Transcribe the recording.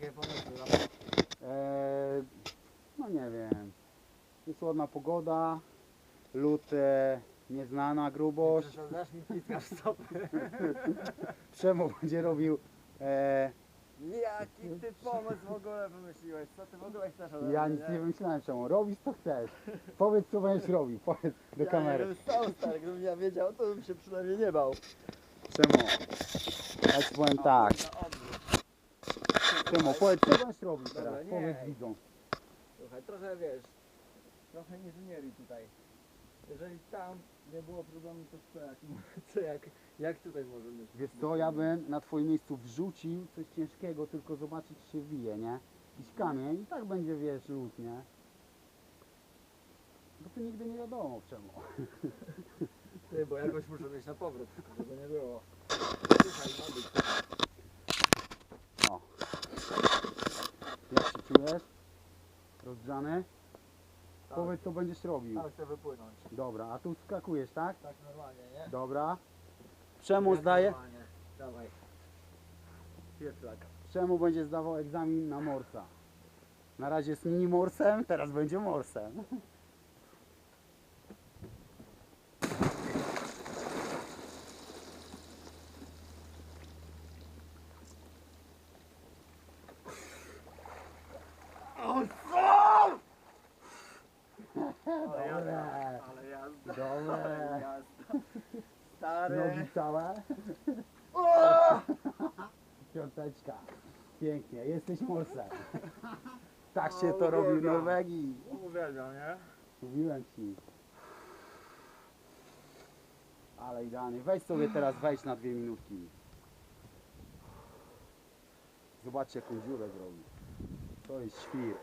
Jakie pomysły? Eee, no nie wiem. Jest ładna pogoda, lód e, nieznana grubość. Przeszedzasz mi wciskasz stopy. Przemo będzie robił e, Jaki ty pomysł w ogóle wymyśliłeś? Co ty w ogóle chcesz ode Ja nic nie wymyślałem czemu. Robisz co chcesz. Powiedz co będziesz robił. Powiedz do Ja kamery. bym stał stary, gdybym ja wiedział, to bym się przynajmniej nie bał. Czemu? Ja ci powiem tak. Czemu? Powiedz co będziesz robił teraz. nie. Powiedz widzom. Słuchaj, trochę wiesz, trochę inżynierii tutaj. Jeżeli tam nie było problemu, to co jak, co jak, jak tutaj może być? Wiesz co, ja bym na twoim miejscu wrzucił coś ciężkiego, tylko zobaczyć czy się wije, nie? Jakiś kamień i tak będzie, wiesz, lód, nie? Bo tu nigdy nie wiadomo czemu. Ty, bo jakoś muszę mieć na powrót, żeby nie było. Słuchaj, ma być. O. Się czujesz? Rozgrzany? Tak. Powiedz co będziesz robił. Tak, chcę wypłynąć. Dobra, a tu skakujesz, tak? Tak normalnie, nie? Dobra. Przemu Jak zdaje? normalnie. Dawaj. Pietlak. Przemu będzie zdawał egzamin na morsa. Na razie jest mini morsem, teraz będzie morsem. dobre. Stary. Nogi całe. Piąteczka. Pięknie, jesteś morsem. Tak się to robi w Norwegii. Uwielbiam, nie? Mówiłem ci. Ale idealnie. Weź sobie teraz, wejdź na dwie minutki. Zobaczcie jaką dziurę zrobił. To jest świr.